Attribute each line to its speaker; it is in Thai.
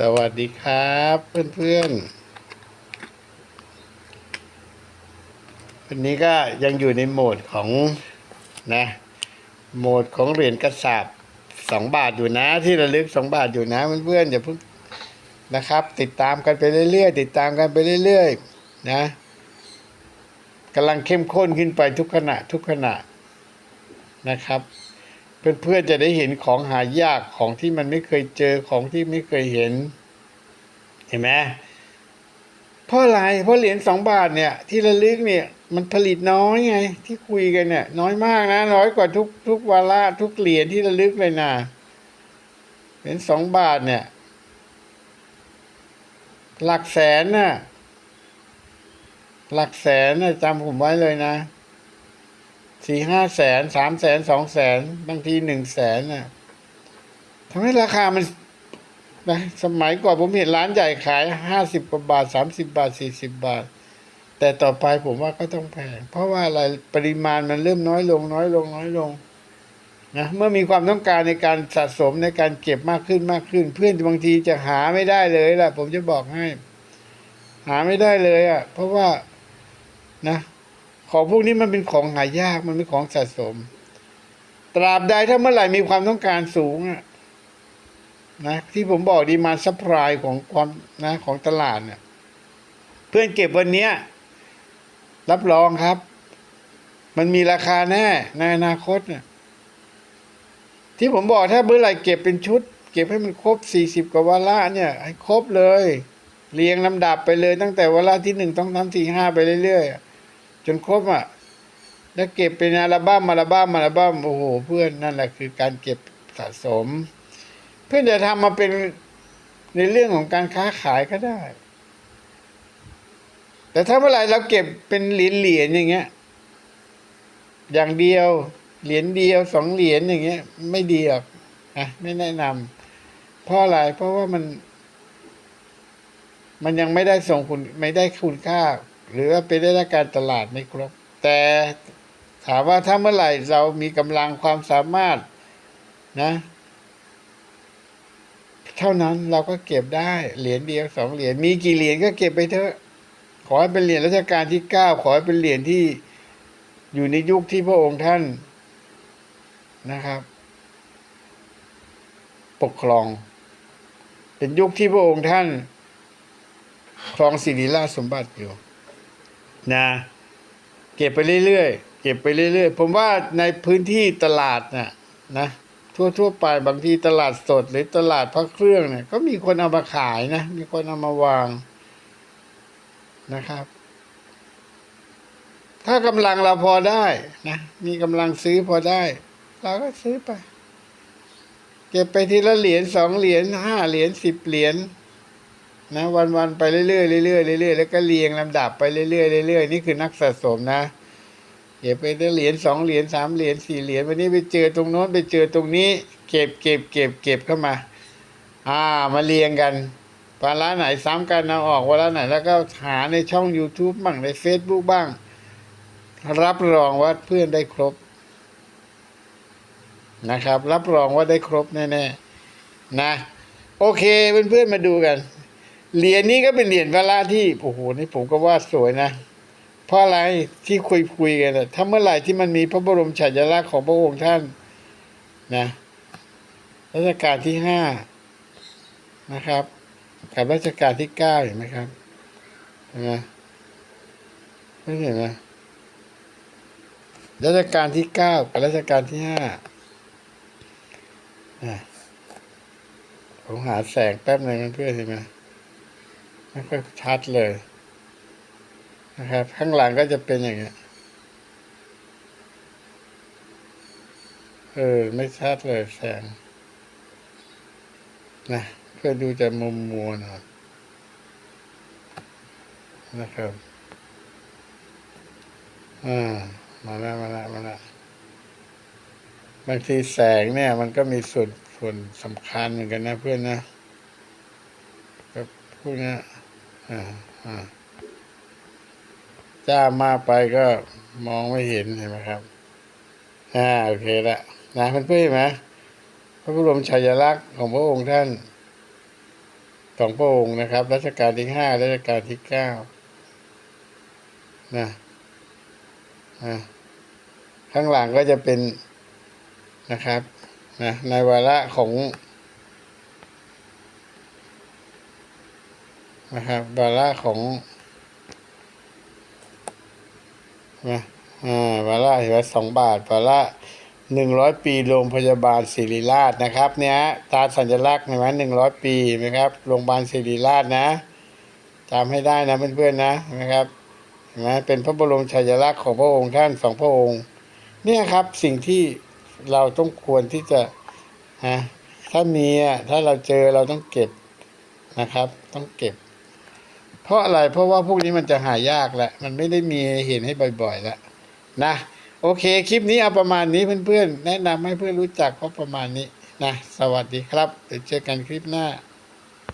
Speaker 1: สวัสดีครับ เพื่อนๆ วันนี้ก็ยังอยู่ในโหมดของนะ โหมดของเหรียญกระสาบสองบาทอยู่นะ ที่ระลึกสองบาทอยู่นะเพื่อนๆอย่าเพิ่งนะครับ ติดตามกันไปเรื่อยๆ ติดตามกันไปเรื่อยๆ นะกำลังเข้มข้นขึ้นไปทุกขณะทุกขณะนะครับ เพื่อนๆจะได้เห็นของหายากของที่มันไม่เคยเจอของที่ไม่เคยเห็น เห็นไหมเพราะอะไรเพราะเหรียญสองบาทเนี่ย ที่ระลึกเนี่ย มันผลิตน้อยไง ที่คุยกันเนี่ย น้อยมากนะ น้อยกว่าทุกทุกวาระทุกเหรียญที่ระลึกเลยนะเหรียญสองบาทเนี่ย หลักแสนน่ะหลักแสนน่ะจำผมไว้เลยนะ สี่ห้าแสนสามแสนสองแสนบางทีหนึ่งแสนน่ะทำให้ราคามันนะสมัยก่อนผมเห็นร้านใหญ่ขายห้าสิบกว่าบาทสามสิบบาทสี่สิบบาท แต่ต่อไปผมว่าก็ต้องแพง เพราะว่าอะไรปริมาณมันเริ่มน้อยลงน้อยลงน้อยลงนะเมื่อมีความต้องการในการสะสมในการเก็บมากขึ้นมากขึ้น เพื่อนบางทีจะหาไม่ได้เลยล่ะ ผมจะบอกให้ หาไม่ได้เลยอะ เพราะว่านะ ของพวกนี้มันเป็นของหายากมันเป็นของสะสม ตราบใดถ้าเมื่อไหร่มีความต้องการสูงอะนะที่ผมบอกดีมาซัพพลายของความนะของตลาดเนี่ยเพื่อนเก็บวันเนี้ยรับรองครับ มันมีราคาแน่ในอนาคตเนี่ยที่ผมบอกถ้าเมื่อไหร่เก็บเป็นชุด เก็บให้มันครบสี่สิบกว่าวาระเนี่ย ให้ครบเลย เรียงลำดับไปเลยตั้งแต่วาระที่หนึ่งต้องทำสี่ห้าไปเรื่อยๆ จนครบอะแล้วเก็บเป็นอัลบั้มอัลบั้มอัลบั้มโอ้โห เพื่อนนั่นแหละคือการเก็บสะสม เพื่อนจะทำมาเป็นในเรื่องของการค้าขายก็ได้ แต่ถ้าเมื่อไหร่เราเก็บเป็นเหรียญเหรียญอย่างเงี้ย อย่างเดียวเหรียญเดียวสองเหรียญอย่างเงี้ย ไม่ดีหรอกนะไม่แนะนำเพราะอะไรเพราะว่ามัน มันยังไม่ได้ส่งคุณไม่ได้คุณค่า หรือว่าไปได้รับการตลาดไม่ครบ แต่ถามว่าถ้าเมื่อไหร่เรามีกำลังความสามารถนะ เท่านั้นเราก็เก็บได้เหรียญเดียวสองเหรียญมีกี่เหรียญก็เก็บไปเถอะ ขอให้เป็นเหรียญรัชกาลที่เก้าขอให้เป็นเหรียญที่อยู่ในยุคที่พระองค์ท่านนะครับ ปกครอง เป็นยุคที่พระองค์ท่านครองสิริราชสมบัติอยู่ นะเก็บไปเรื่อยๆเก็บไปเรื่อยๆ ผมว่าในพื้นที่ตลาดน่ะนะทั่วๆไปบางทีตลาดสดหรือตลาดพระเครื่องเนี่ยก็มีคนเอามาขายนะ มีคนเอามาวางนะครับ ถ้ากำลังเราพอได้นะ มีกำลังซื้อพอได้ เราก็ซื้อไป เก็บไปทีละเหรียญสองเหรียญห้าเหรียญสิบเหรียญ นะวันวันไปเรื่อยๆเรื่อยๆเรื่อยๆแล้วก็เรียงลำดับไปเรื่อยๆเรื่อยๆนี่คือนักสะสมนะเก็บไปได้เหรียญสองเหรียญสามเหรียญสี่เหรียญวันนี้ไปเจอตรงโน้นไปเจอตรงนี้ เก็บเก็บเก็บเก็บเข้ามา อ่ามาเรียงกันวาระไหนซ้ำกันเอาออกวาระไหนแล้วก็หาในช่อง YouTube บ้างใน Facebook บ้าง รับรองว่าเพื่อนได้ครบนะครับ รับรองว่าได้ครบแน่ๆนะ โอเคเพื่อนๆมาดูกัน เหรียญนี้ก็เป็นเหรียญวาระที่โอ้โหนี่ผมก็ว่าสวยนะ เพราะอะไรที่คุยคุยๆกันนะถ้าเมื่อไหร่ที่มันมีพระบรมฉายาลักษณ์ของพระองค์ท่านนะรัชกาลที่ห้านะครับ กับรัชกาลที่เก้าเห็นไหมครับเห็นไหมไม่เห็นไหมรัชกาลที่เก้ากับรัชกาลที่ห้าผมหาแสงแป๊บหนึ่งเพื่อนเห็นไหม ไม่ค่อยชัดเลยนะครับ ข้างหลังก็จะเป็นอย่างเงี้ยเออ ไม่ชัดเลยแสง นะเพื่อดูจะมุมมัวหน่อยนะครับอ่ามาแล้วมาแล้วมาแล้วบางทีแสงเนี่ย มันก็มีส่วนส่วนสำคัญเหมือนกันนะเพื่อนนะพวกเนี้ย จ้ามากไปก็มองไม่เห็นเห็นไหมครับ อ่าโอเคละนะเพื่อนๆเห็นไหมพระบรมฉายาลักษณ์ของพระองค์ท่านสองพระองค์นะครับ รัชกาลที่ห้ารัชกาลที่เก้านะอะข้างหลังก็จะเป็นนะครับนะในวาระของ นะครับวาระของนะอ่าวาระเห็นไหมสองบาทวาระหนึ่งร้อยปีโรงพยาบาลศิริราชนะครับ เนี่ยตราสัญลักษณ์เห็นไหมหนึ่งร้อยปีเห็นะครับโรงพยาบาลศิริราชนะจำให้ได้นะเพื่อนๆนะนะครับเห็นไหมเป็นพระบรมฉายลักษณ์ของพระองค์ท่านสองพระองค์ เนี่ยครับสิ่งที่เราต้องควรที่จะฮะถ้ามีอะถ้าเราเจอเราต้องเก็บนะครับ ต้องเก็บ เพราะอะไรเพราะว่าพวกนี้มันจะหายากแหละ มันไม่ได้มีเห็นให้บ่อยๆแล้วนะ โอเค คลิปนี้เอาประมาณนี้เพื่อนๆ แนะนำให้เพื่อนรู้จักก็ประมาณนี้นะ สวัสดีครับเดี๋ยวเจอกันคลิปหน้า